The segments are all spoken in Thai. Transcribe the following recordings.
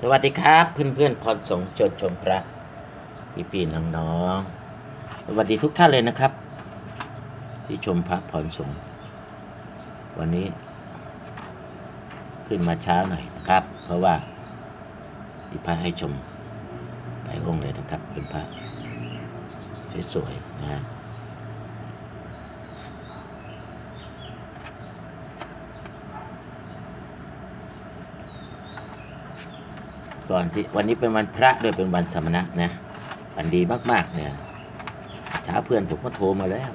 สวัสดีครับเพื่อนเพื่อนพรสงชนชมพระพี่ปีน้องน้องๆสวัสดีทุกท่านเลยนะครับ ที่ชมพระพรสงวันนี้ ขึ้นมาเช้าหน่อยนะครับ เพราะว่ามีพระให้ชมหลายองค์เลยนะครับ เป็นพระสวยๆนะฮะ ก่อนที่วันนี้เป็นวันพระด้วยเป็นวันสมณะนะวันดีมากๆเนี่ยเช้าเพื่อนผมก็โทรมาแล้ว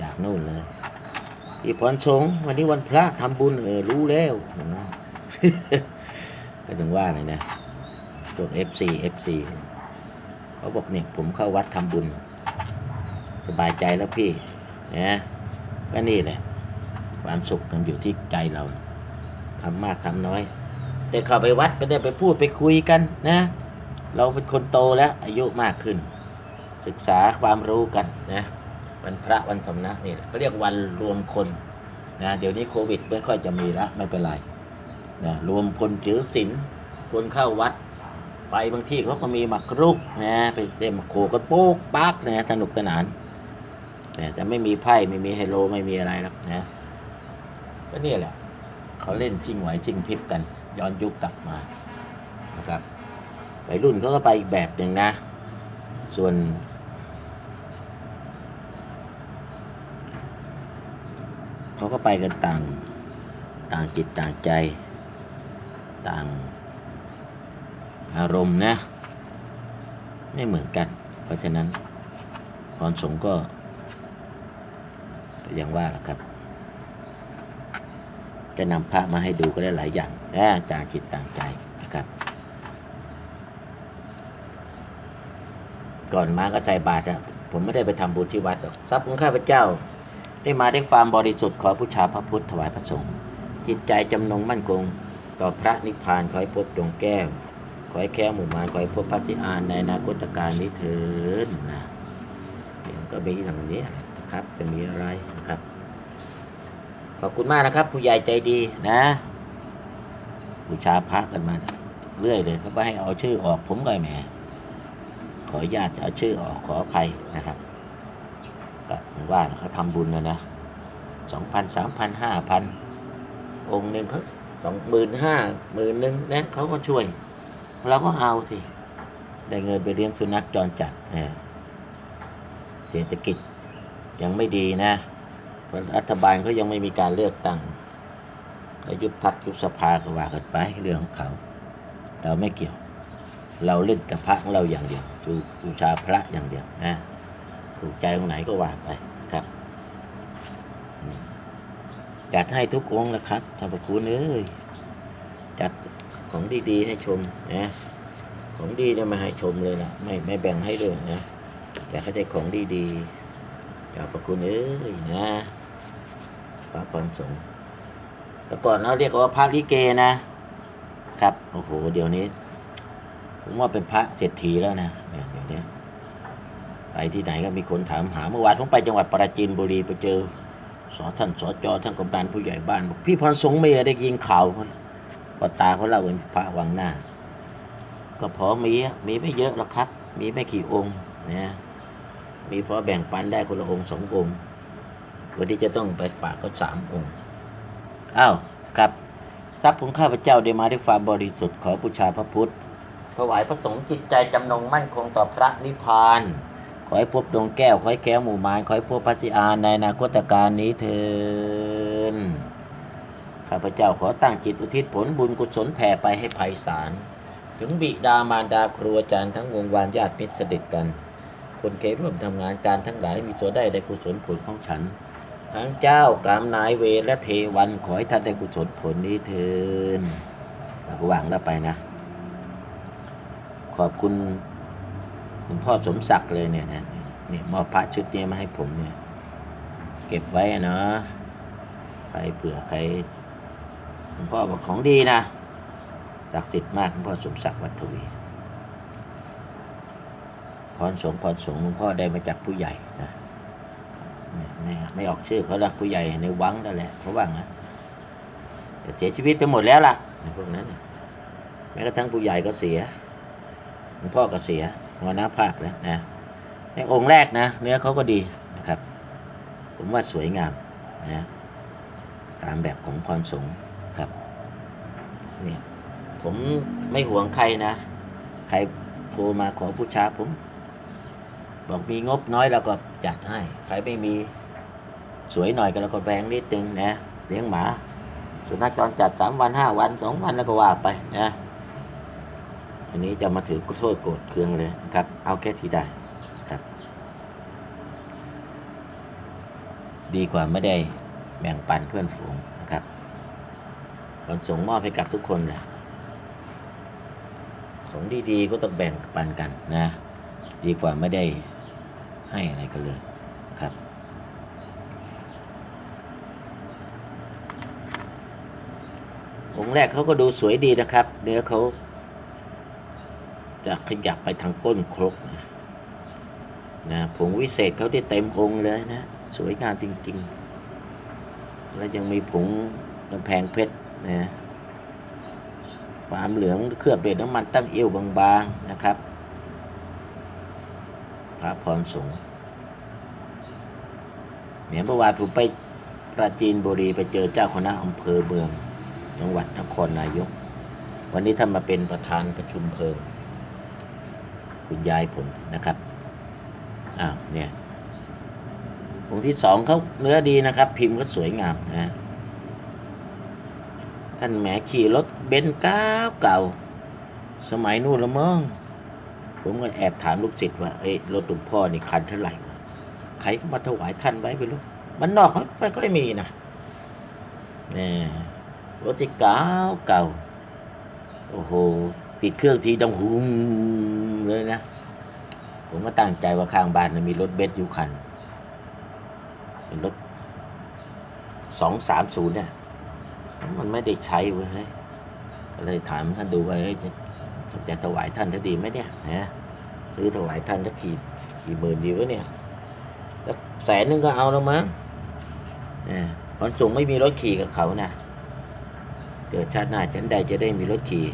จากนู่นเลยพี่พรสงวันนี้วันพระทำบุญเออรู้แล้วอย่างนั้นก็ถึงว่าเลยนะพวก FC FC เอฟซีเขาบอกเนี่ยผมเข้าวัดทำบุญ สบายใจแล้วพี่นะก็นี่แหละ ความสุขมันอยู่ที่ใจเราทำมากทำน้อย ได้เข้าไปวัดไปได้ไปพูดไปคุยกันนะ เราเป็นคนโตแล้วอายุมากขึ้น ศึกษาความรู้กันนะวันพระวันสำนักนี่เขาเรียกวันรวมคนนะเดี๋ยวนี้โควิดไม่ค่อยจะมีละไม่เป็นไรนะรวมคนถือศีลคนเข้าวัด ไปบางที่เขาก็มีหมักรุกนะไปเต็มโขกันโป๊กปักนะสนุกสนานนะแต่ไม่มีไพ่ไม่มีไฮโลไม่มีอะไรหรอกนะก็เนี่ยแหละ เขาเล่นชิงไหวชิงพริบกัน ย้อนยุคกลับมานะครับวัยรุ่นเขาก็ไปอีกแบบหนึ่งนะ ส่วน เขาก็ไปกันต่างต่างจิตต่างใจ ต่างอารมณ์นะ ไม่เหมือนกัน เพราะฉะนั้นพรสงก็อย่างว่าแหละครับ จะนำพระมาให้ดูก็ได้หลายอย่างนะต่างจิตต่างใจนะครับ ก่อนมาก็ใจบาตรอะผมไม่ได้ไปทำบุญที่วัดหรอกทรัพย์ของข้าพเจ้า ได้มาได้ความบริสุทธิ์ขอบูชาพระพุทธถวายพระสงฆ์จิตใจจำนงมั่นคงต่อพระนิพพานขอให้พบดวงแก้ว ขอให้แค้วหมู่มารขอให้พบพระสิอานในนาคตการนี้เถิดนะเดี๋ยวก็มีอย่างนี้นะครับจะมีอะไร ขอบคุณมากนะครับ ผู้ใหญ่ใจดีนะบูชาพระกันมา เรื่อยเลยเขาก็ให้เอาชื่อออกผมก็แหมขออนุญาตจะเอาชื่อออกขออภัยนะครับก็ว่าเขาทำบุญนะนะสองพันสามพันห้าพันองค์หนึ่งเขาสองหมื่นห้าหมื่นหนึ่งนะเขาก็ช่วย เราก็เอาสิ ได้เงินไปเลี้ยงสุนัขจรจัดนะเศรษฐกิจยังไม่ดีนะ เพราะรัฐบาลเขายังไม่มีการเลือกตั้งเขายุบพักยุบสภาก็ว่ากันไปเรื่องของเขา เราไม่เกี่ยว เราเล่นกับพระของเราอย่างเดียวจูบูชาพระอย่างเดียวนะถูกใจตรงไหนก็ว่าไปครับ จัดให้ทุกองค์นะครับท่านพระคุณเอ้ยจัดของดีๆให้ชมนะของดีเนี่ยมาให้ชมเลยนะไม่ไม่แบ่งให้ด้วยนะแต่เขาได้ของดีๆ ขอบพระคุณเอ้ยนะพระพรสงฆ์แต่ก่อนเราเรียกว่าพระลิเกนะ ครับ โอ้โห เดี๋ยวนี้ ผมว่าเป็นพระเศรษฐีแล้วนะเนี่ยเดี๋ยวนี้ไปที่ไหนก็มีคนถามหาเมื่อวานผมไปจังหวัดปราจีนบุรีไปเจอสอท่านสอจอท่านกำนันผู้ใหญ่บ้านบอกพี่พรสงเมียได้ยินข่าวว่าตาเขาเล่าเป็นพระวังหน้า ก็พอมีมีไม่เยอะหรอกครับ มีไม่กี่องค์นะ มีพอแบ่งปันได้คนละองค์สององค์ วันนี้จะต้องไปฝากเขาสามองค์ อ้าว ครับ ทรัพย์ของข้าพเจ้าได้มาด้วยความบริสุทธิ์ขอบูชาพระพุทธ ถวายพระสงฆ์จิตใจจำนงมั่นคงต่อพระนิพพาน ขอให้พบดวงแก้ว ขอให้แก้วหมู่มารขอให้พบพระสิอานในนาคตการนี้เถินข้าพเจ้าขอตั้งจิตอุทิศผลบุญกุศลแผ่ไปให้ไพศาล ถึงบิดามารดาครูอาจารย์ทั้งวงวานญาติมิตรสด็จกัน คนเคยร่วมทำงานการทั้งหลายมีส่วนได้ในกุศลผลของฉัน ทั้งเจ้ากรรมนายเวรและเทวันขอให้ท่านได้กุศลผลนี้เถินเราก็วางแล้วไปนะ ขอบคุณหลวงพ่อสมศักดิ์เลยเนี่ยนะเนี่ยมอบพระชุดนี้มาให้ผมเนี่ย เก็บไว้เนาะใครเผื่อใครหลวงพ่อบอกของดีนะศักดิ์สิทธิ์มากหลวงพ่อสมศักดิ์วัดทวี พรสงพรสงหลวงพ่อได้มาจากผู้ใหญ่นะไม่ไม่ออกชื่อเขาละผู้ใหญ่ในวังนั่นแหละเขาว่างั้นเสียชีวิตไปหมดแล้วล่ะในพวกนั้นน่ะม้กระทั่งผู้ใหญ่ก็เสียหลวงพ่อก็เสียหัวหน้าภาคแล้วนะในองค์แรกนะ เนื้อเขาก็ดีนะครับ ผมว่าสวยงามนะตามแบบของพรสงครับเนี่ยผมไม่ห่วงใครนะ ใครโทรมาขอบูชาผม บอกมีงบน้อยเราก็จัดให้ ใครไม่มีสวยหน่อยก็เราก็แรงนิดนึงนะเลี้ยงหมา สุนัขจรจัดสามวันห้าวันสองวันแล้วก็ว่าไปนะอันนี้จะมาถือโทษโกรธเคืองเลยนะครับ เอาแค่ที่ได้ครับ ดีกว่าไม่ได้แบ่งปันเพื่อนฝูงนะครับวันส่งมอบให้กับทุกคนแหละของดีๆก็ต้องแบ่งปันกันนะ ดีกว่าไม่ได้ ให้อะไรกันเลยครับ องค์แรกเขาก็ดูสวยดีนะครับเนื้อเขาจะขยับไปทางก้นครกนะนะผงวิเศษเขาได้เต็มองค์เลยนะ สวยงามจริง ๆ แล้วยังมีผงกำแพงเพชรนะความเหลืองเคลือบด้วยน้ำมันตั้งเอวบางๆนะครับ ระพรสงฆ์เนี่ยเมื่อวานผมไปปราจีนบุรีไปเจอเจ้าคณะอำเภอเมือง จังหวัดนครนายก วันนี้ท่านมาเป็นประธานประชุมเพลิงคุณยายผลนะครับอ้าวเนี่ยองค์ที่สองเขาเนื้อดีนะครับ พิมพ์ก็สวยงามนะท่านแหมขี่รถเบนซ์ก้าเก่าสมัยนู้นละมั้ง ผมก็แอบถามลูกศิษย์ว่าเอ้ยรถหลวงพ่อนี่คันเท่าไหร่ใครก็มาถวายท่านไว้ไม่รู้มันนอกเขาไม่ค่อยมีนะเนี่ยรถที่เก่าเก่าโอ้โหติดเครื่องทีดังหุมเลยนะ ผมก็ตั้งใจว่าข้างบ้านมีรถเบนซ์อยู่คัน เป็นรถสองสามศูนย์เนี่ย มันไม่ได้ใช้เว้ยเฮ้ยก็เลยถามท่านดูว่าเฮ้ ยจะจะถวายท่านจะดีไหมเนี่ยนะซื้อถวายท่านจะกี่กี่หมื่นดีวะเนี่ยสักแสนหนึงก็เอาแล้วมั้งเนี่ยพรสูงไม่มีรถขี่กับเขานะเกิดชาติหน้าฉันใดจะได้มีรถขี่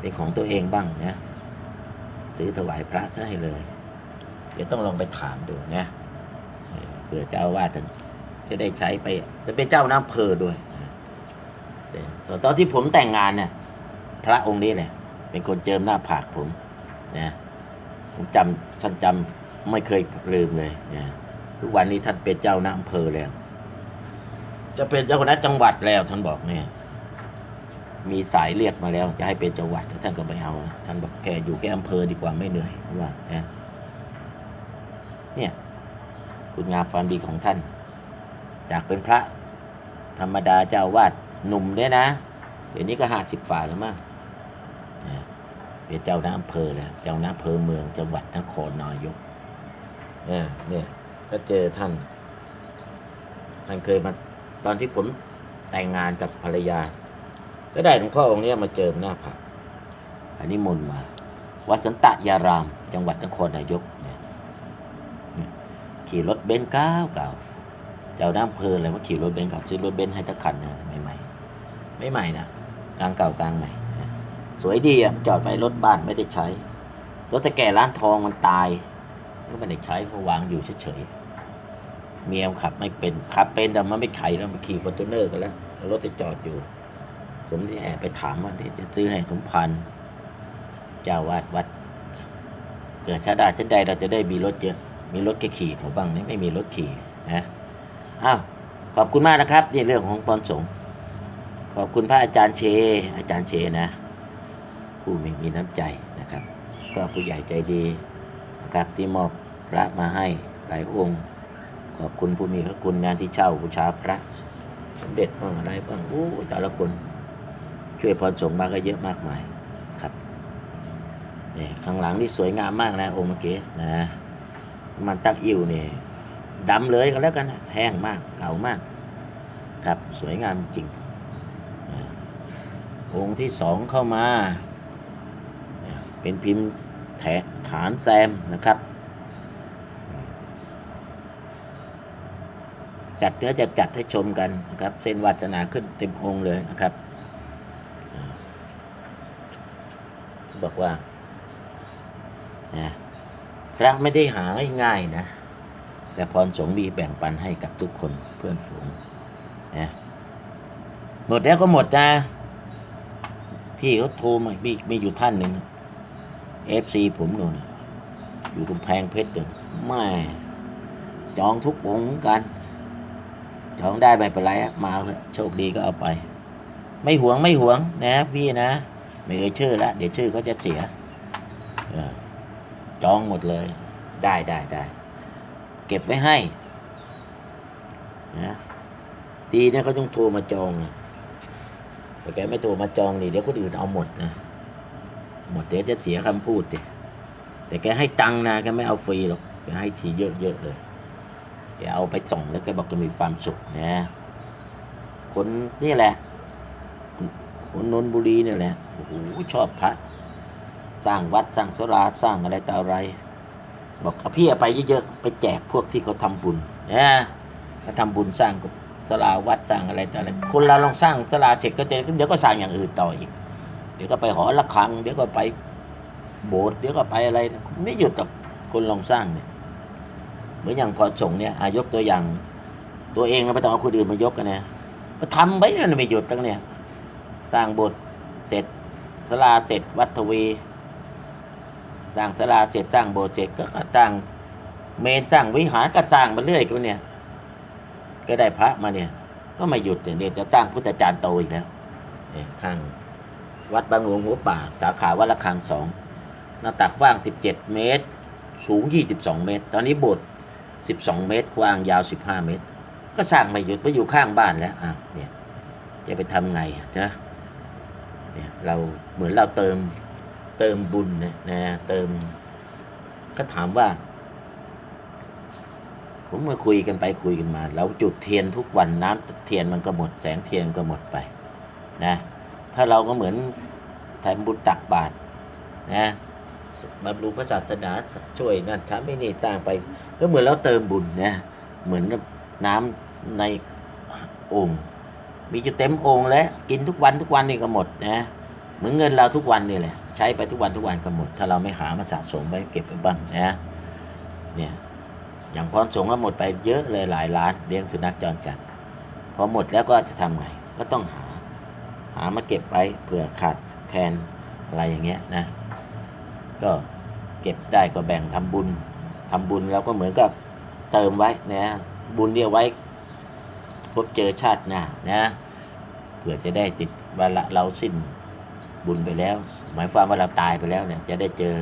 เป็นของตัวเองบ้างนะซื้อถวายพระซะให้เลย เดี๋ยวต้องลองไปถามดูนะเผื่อเจ้าอาวาสท่านจะได้ใช้ไปจะเป็นเจ้าน้ำเพอด้วยแต่ตอนที่ผมแต่งงานเนี่ยพระองค์นี้แหละ เป็นคนเจิมหน้าผากผมนะผมจำท่านจำไม่เคยลืมเลยนะทุกวันนี้ท่านเป็นเจ้าหน้าอำเภอแล้ว จะเป็นเจ้าคณะจังหวัดแล้วท่านบอกเนี่ย มีสายเรียกมาแล้ว จะให้เป็นจังหวัดท่านก็ไม่เอาท่านบอกแค่อยู่แค่อำเภอดีกว่าไม่เหนื่อยว่านะเนี่ยคุณงามความดีของท่าน จากเป็นพระธรรมดาเจ้าวาดหนุ่มเนี่ยนะ เดี๋ยวนี้ก็ห้าสิบฝ่าแล้วมั้ง เป็นเจ้าหน้าอำเภอแล้ว เจ้าหน้าอำเภอเมืองจังหวัดนครนายกเนี่ยเนี่ยก็เจอท่าน ท่านเคยมาตอนที่ผมแต่งงานกับภรรยา ก็ได้หลวงพ่อองค์นี้มาเจิมหน้าผากอันนี้มนต์มาวัดสันตะยาราม จังหวัดนครนายกเนี่ยขี่รถเบนซ์เก้าเก่าเจ้าหน้ำเพลินเลยว่าขี่รถเบนซ์เก่าซื้อรถเบนซ์ให้จักคันนะใหม่ๆไม่ใหม่นะกลางเก่ากลางใหม่ สวยดีอะจอดไว้รถบ้านไม่ได้ใช้ รถแต่แก่ร้านทองมันตาย ก็ไม่ได้ใช้ก็วางอยู่เฉยๆเมียขับไม่เป็นขับเป็นแต่มันไม่ไขแล้วมันขี่ฟอร์จูเนอร์กันแล้วรถจะจอดอยู่ ผมที่แอบไปถามว่าจะซื้อให้สมพันธ์เจ้าวาดวัดเกิดชาติหน้าชั้นใดเราจะได้มีรถเยอะ มีรถแกขี่เขาบ้างนี่ไม่มีรถขี่นะอ้าวขอบคุณมากนะครับนี่เรื่องของปอนสงขอบคุณพระอาจารย์เช อาจารย์เชนะ ผู้มีมีน้ำใจนะครับ ก็ผู้ใหญ่ใจดีนะครับที่มอบพระมาให้หลายองค์ ขอบคุณผู้มีพระคุณงานที่เช่าบูชาพระสมเด็จบ้างอะไรบ้างโอ้แต่ละคนช่วยพรสงฆ์มาก็เยอะมากมายครับนี่ข้างหลังนี่สวยงามมากนะองค์เมื่อกี้นะมันตั้งอิ่วนี่ดำเลยก็แล้วกันแห้งมากเก่ามาก ครับสวยงามจริงองค์ที่สองเข้ามา เป็นพิมพ์แถฐานแซมนะครับ จัดเนื้อจะจัดให้ชมกันนะครับ เส้นวาสนาขึ้นเต็มองค์เลยนะครับ บอกว่านะพระไม่ได้หาง่ายๆนะ แต่พรสงฆ์มีแบ่งปันให้กับทุกคนเพื่อนฝูงนะหมดแล้วก็หมดนะพี่เขาโทรมามีมีอยู่ท่านหนึ่ง เอฟซีผมนู่นน่ะอยู่กำแพงเพชรเลยแม่จองทุกองค์เหมือนกัน จองได้ไม่เป็นไรมาเถอะโชคดีก็เอาไป ไม่หวงไม่หวงนะพี่นะ ไม่เอ่ยชื่อละเดี๋ยวชื่อเขาจะเสียจองหมดเลย ได้ได้ได้เก็บไว้ให้นะดีนะเขาต้องโทรมาจองอะแต่แกไม่โทรมาจองนี่เดี๋ยวคนอื่นเอาหมดนะ หมดเดี๋ยวจะเสียคำพูดเดิแต่แกให้ตังนะแกไม่เอาฟรีหรอกแกให้ทีเยอะๆเลยแกเอาไปส่งแล้วแกบอกแกมีความสุขนะคนนี่แหละ คนนนบุรีเนี่ยแหละโอ้โหชอบพระ สร้างวัดสร้างศาลาสร้างอะไรต่ออะไร บอกอพี่เอาไปเยอะๆไปแจกพวกที่เขาทำบุญนะเขาทำบุญสร้างศาลาวัดสร้างอะไรต่ออะไร คนเราลองสร้างศาลาเสร็จก็จะเดี๋ยวก็สร้างอย่างอื่นต่ออีก ดี๋ยวก็ไปหอระฆัง เดี๋ยวก็ไปโบสถ์เดี๋ยวก็ไปอะไร ไม่หยุดกับคนลองสร้างเนี่ยเหมือนอย่างพอสงเนี่ยอายกตัวอย่าง ตัวเองเราไม่ต้องเอาคนอื่นมายกกันนะมาทำไปเนี่ยไม่หยุดตั้งเนี่ย สร้างโบสถ์เสร็จศาลาเสร็จวัดทวีสร้างศาลาเสร็จสร้างโบสถ์เสร็จก็สร้างเมนสร้างวิหารก็สร้างมาเรื่อยกันเนี่ย ก็ได้พระมาเนี่ย ก็ไม่หยุดเนี่ยเดี๋ยวจะสร้างพุทธจารย์โตอีกแล้วข้าง วัดบางหลวงหัวป่า สาขาวัดละคังสองหน้าตักกว้าง 17 เมตร สูง 22 เมตร ตอนนี้โบสถ์12 เมตร กว้างยาว 15 เมตร ก็สร้างไม่หยุดไปอยู่ข้างบ้านแล้วอ้าวเนี่ยจะไปทำไงนะเนี่ยเราเหมือนเราเติมเติมบุญนะนะเติม ก็ถามว่า ผมมาคุยกันไปคุยกันมา เราจุดเทียนทุกวันน้ำเทียนมันก็หมด แสงเทียนก็หมดไปนะ ถ้าเราก็เหมือน ทำบุญตักบาตรนะบำรุงพระศาสนาช่วยนั่นทำไม่นี่สร้างไป ก็เหมือนเราเติมบุญนะเหมือนน้ำในโอ่งมีจะเต็มโอ่งแล้วกินทุกวันทุกวันนี่ก็หมดนะเหมือนเงินเราทุกวันนี่แหละใช้ไปทุกวันทุกวันก็หมด ถ้าเราไม่หามาสะสมไว้เก็บไว้บ้างนะเนี่ยอย่างพรสงก็หมดไปเยอะเลยหลายล้านเลี้ยงสุนัขจรจัดพอหมดแล้วก็จะทำไงก็ต้องหา หามาเก็บไว้เผื่อขาดแคลนอะไรอย่างเงี้ยนะ ก็เก็บได้ก็แบ่งทำบุญทำบุญเราก็เหมือนกับเติมไว้นะบุญเนี่ยไว้พบเจอชาติหน้านะเผื่อจะได้ติดว่าละเราสิ้นบุญไปแล้ว หมายความว่าเราตายไปแล้วเนี่ยจะได้เจอ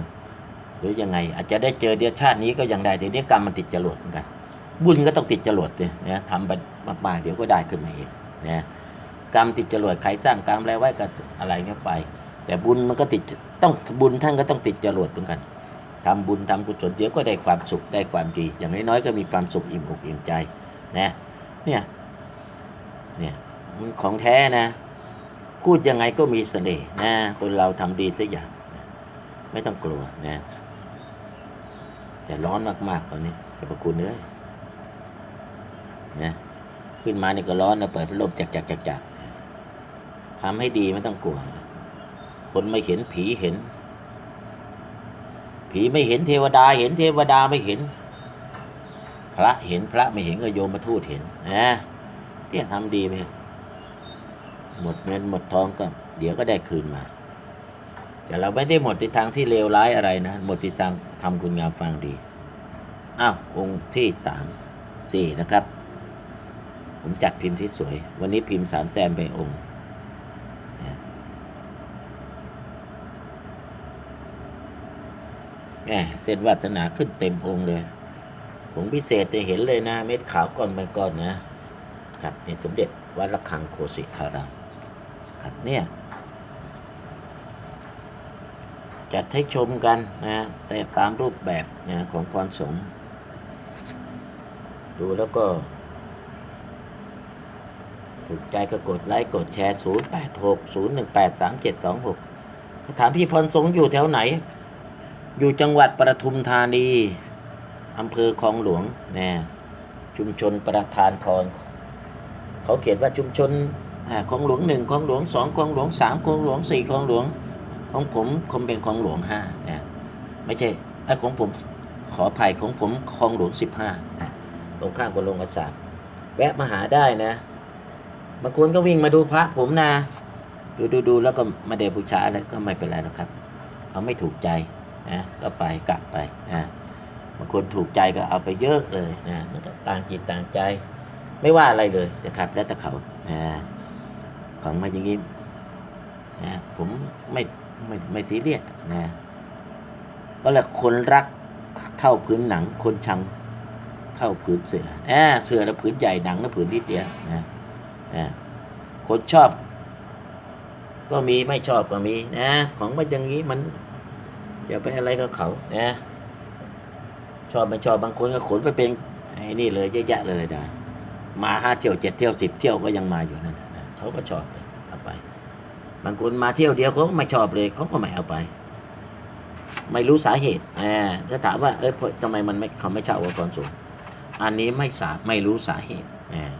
หรือยังไง อาจจะได้เจอเดียวชาตินี้ก็ยังได้แต่เดี๋ยวกรรมมันติดจรวดเหมือนกันบุญก็ต้องติดจรวดเลยนะทำไปมากๆเดี๋ยวก็ได้ขึ้นมาเองนะ กรรมติดจรวดใครสร้างกรรมอะไรไว้ก็อะไรเงี้ยไป แต่บุญมันก็ติดต้องบุญท่านก็ต้องติดจรวดเหมือนกันทำบุญทำกุศลเดี๋ยวก็ได้ความสุขได้ความดี อย่างน้อยๆก็มีความสุขอิ่มอกอิ่มใจนะเนี่ยเนี่ยมันของแท้นะ พูดยังไงก็มีเสน่ห์นะคนเราทำดีสักอย่างนะไม่ต้องกลัวนะแต่ร้อนมากๆตอนนี้จะประคุณเอ้ยนะขึ้นมานี่ก็ร้อนนะเปิดพัดลมจักจักจักจัก ทำให้ดีไม่ต้องกลัวนะคนไม่เห็นผีเห็น ผีไม่เห็นเทวดาเห็นเทวดาไม่เห็น พระเห็นพระไม่เห็นก็โยมมาทูตเห็นนะเนี่ยทำดีไปเถอะหมดเงินหมดทองก็ เดี๋ยวก็ได้คืนมา แต่เราไม่ได้หมดในทางที่เลวร้ายอะไรนะ หมดที่ทางทำคุณงามความดีอ้าวองค์ที่สามสี่นะครับ ผมจัดพิมพ์ที่สวย วันนี้พิมพ์สารแซมไปองค์นะ แหมเส้นวาสนาขึ้นเต็มองค์เลยผมพิเศษจะเห็นเลยนะ เม็ดขาวก่อนไปก่อนนะ ครับเป็นสมเด็จวัดระฆังโคสิตารามครับเนี่ยจัดให้ชมกันนะแต่ตามรูปแบบนะของพรสงดูแล้วก็ ถูกใจก็กดไลค์กดแชร์ 0 8 6 0 1 8 3 7 2 6ถามพี่พรสงอยู่แถวไหน อยู่จังหวัดปทุมธานีอำเภอคลองหลวงนะชุมชนประธานพรเขาเขียนว่าชุมชนคลองหลวงหนึ่งคลองหลวงสองคลองหลวงสามคลองหลวงสี่คลองหลวงของผมคงเป็นของหลวงห้านะไม่ใช่ไอ้ของผมขออภัยของผมคลองหลวงสิบห้าตรงข้ามกับโรงกระสาบแวะมาหาได้นะบางคนก็วิ่งมาดูพระผมนะ ดูดูดูแล้วก็มาเดบูชาอะไรก็ไม่เป็นไรหรอกครับ เขาไม่ถูกใจ นะก็ไปกลับไปนะบางคนถูกใจก็เอาไปเยอะเลยนะมันก็ต่างจิตต่างใจ ไม่ว่าอะไรเลยนะครับ แล้วแต่เขานะของมาอย่างนี้นะผมไม่ไม่ไม่ซีเรียสนะก็แหละคนรักเข้าพื้นหนังคนชังเข้าผืนเสือแอบเสือแล้วผืนใหญ่หนังแล้วผืนนิดเดียวนะอ่าคนชอบ ก็มีไม่ชอบก็มีนะ ของมันอย่างนี้มัน จะไปอะไรกับเขานะชอบไม่ชอบบางคนก็ขนไปเป็นไอ้นี่เลยเยอะแยะเลยนะมาห้าเที่ยวเจ็ดเที่ยวสิบเที่ยวก็ยังมาอยู่นั่นนะเขาก็ชอบเอาไป บางคนมาเที่ยวเดียวเขาก็ไม่ชอบเลยเขาก็ไม่เอาไป ไม่รู้สาเหตุอ่าถ้าถามว่าเออทำไมมันไม่เขาไม่เช่าอุปกรณ์สูงอันนี้ไม่สาไม่รู้สาเหตุอ่า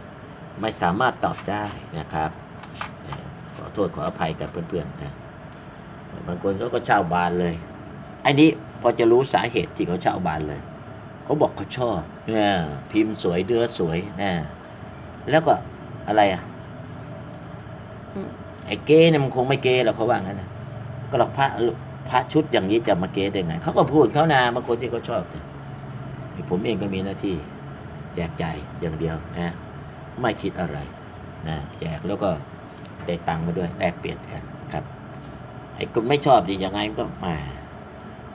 ไม่สามารถตอบได้นะครับ ขอโทษขออภัยกับเพื่อนๆนะบางคนเขาก็เช่าบานเลย อ้นี้พอจะรู้สาเหตุที่เขาเช่าบ้านเลย เขาบอกเขาชอบเนี่ยพิมพ์สวยเดือสวยนะแล้วก็อะไรอะไอ้เก้เนี่ยมันคงไม่เก้หรอกเขาว่างั้นนะก็หรอกพระพระชุดอย่างนี้จะมาเก้ได้ไงเขาก็พูดเขานาบางคนที่เขาชอบเนี่ยผมเองก็มีหน้าที่ แจกใจอย่างเดียวนะไม่คิดอะไรนะแจกแล้วก็ได้ตังค์มาด้วยแลกเปลี่ยนกันครับไอ้คนไม่ชอบดียังไงมันก็มา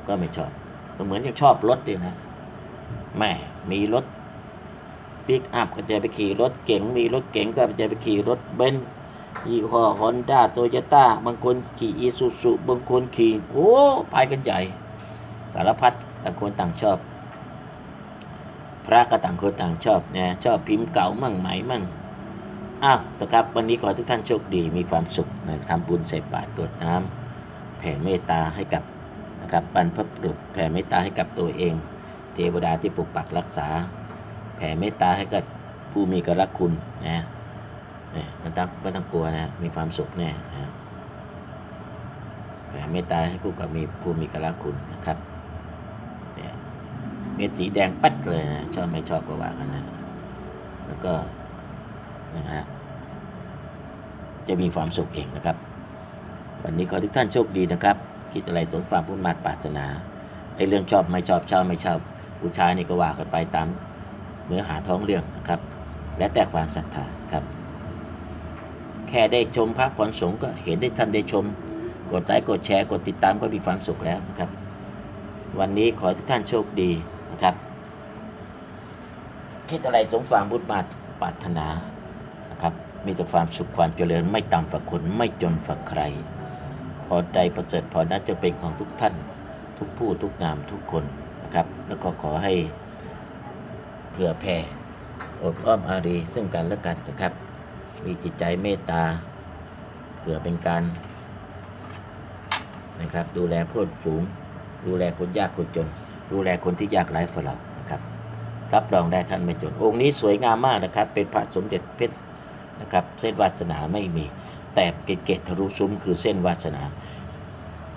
ก็ไม่ชอบ ก็เหมือนยังชอบรถดีนะแม่มีรถปิกอัพก็จะไปขี่รถเก๋งมีรถเก๋งก็จะไปขี่รถเบนซ์ยี่ห้อฮอนด้าโตโยต้าบางคนขี่อีซูซุบางคนขี่โอ้ไปกันใหญ่ สารพัดต่างคนต่างชอบ พระก็ต่างคนต่างชอบนะชอบพิมพ์เก่ามั่งไหมมั่งอ้าวสครับวันนี้ขอให้ทุกท่านโชคดีมีความสุขนะทำบุญใส่บาตรกรวดน้ำแผ่เมตตาให้กับ นะครับบรรพบุรุษแผ่เมตตาให้กับตัวเอง เทวดาที่ปกปักรักษา แผ่เมตตาให้กับผู้มีกรักคุณนะเนี่ยไม่ต้องไม่ต้องกลัวนะมีความสุขแน่นะแผ่เมตตาให้ผู้กับมีผู้มีกระคุณนะครับเนี่ยเม็ดสีแดงปัดเลยนะชอบไม่ชอบก็ว่ากันนะแล้วก็นะฮะจะมีความสุขเองนะครับ วันนี้ขอทุกท่านโชคดีนะครับ คิดอะไรสมความพุ่มาตรปรารถนาไอ้เรื่องชอบไม่ชอบชอบไม่ชอบผู้ชายนี่ก็ว่ากันไปตามเนื้อหาท้องเรื่องนะครับ และแต่ความศรัทธาครับ แค่ได้ชมพระผลสงฆ์ก็เห็นได้ท่านได้ชม กดไลค์กดแชร์กดติดตามก็มีความสุขแล้วนะครับ วันนี้ขอทุกท่านโชคดีนะครับ คิดอะไรสมความบุญมาตรปรารถนานะครับ มีแต่ความสุขความเจริญไม่ต่ำฝักคนไม่จนฝักใคร พอใดประเสริฐพอนั้นจะเป็นของทุกท่านทุกผู้ทุกนามทุกคนนะครับ แล้วก็ขอให้เผื่อแผ่อบอ้อมอารีซึ่งกันและกันนะครับ มีจิตใจเมตตาเผื่อเป็นการนะครับ ดูแลเพื่อนฝูง ดูแลคนยากคนจน ดูแลคนที่ยากไร้ฝ่าเรานะครับรับรองได้ท่านไม่จน องค์นี้สวยงามมากนะครับ เป็นพระสมเด็จเพชรนะครับ เส้นวาสนาไม่มี แต่เกตทะลุซุ้มคือเส้นวาสนา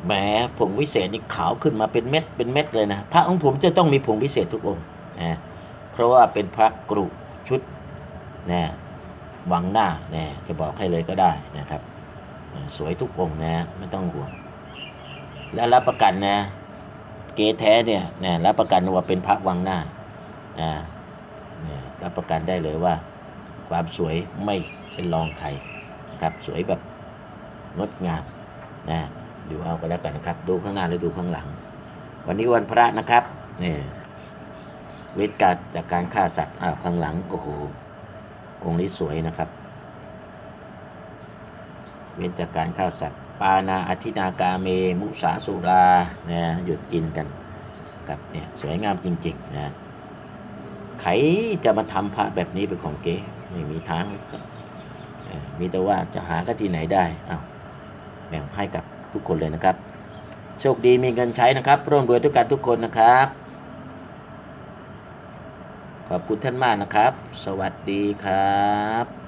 แหมผงวิเศษนี่ขาวขึ้นมาเป็นเม็ดเป็นเม็ดเลยนะพระของผมจะต้องมีผงวิเศษทุกองค์นะเพราะว่าเป็นพระกรุชุดนะหวังหน้านะจะบอกให้เลยก็ได้นะครับ สวยทุกองค์นะไม่ต้องห่วง และรับประกันนะ เกแท้เนี่ยนะรับประกันว่าเป็นพระวังหน้าอ่าเนี่ยรับประกันได้เลยว่า ความสวยไม่เป็นรองใคร นะครับ สวยแบบงดงามนะดูเอาก็แล้วกันนะครับ ดูข้างหน้าหรือดูข้างหลัง วันนี้วันพระนะครับนี่เวทการจากการฆ่าสัตว์อ้าวข้างหลังโอ้โหองค์นี้สวยนะครับ เว้นจากการฆ่าสัตว์ ปานาอธินากาเม มุสาสุรานะหยุดกินกันกับเนี่ยสวยงามจริงๆนะใครจะมาทำพระแบบนี้เป็นของเก๋ไม่มีทางก็เอ่อ มีแต่ว่าจะหาก็ที่ไหนได้เอ้าแบ่งให้กับทุกคนเลยนะครับ โชคดีมีเงินใช้นะครับร่วมรวยทุกการทุกคนนะครับ ขอบคุณท่านมากนะครับ สวัสดีครับ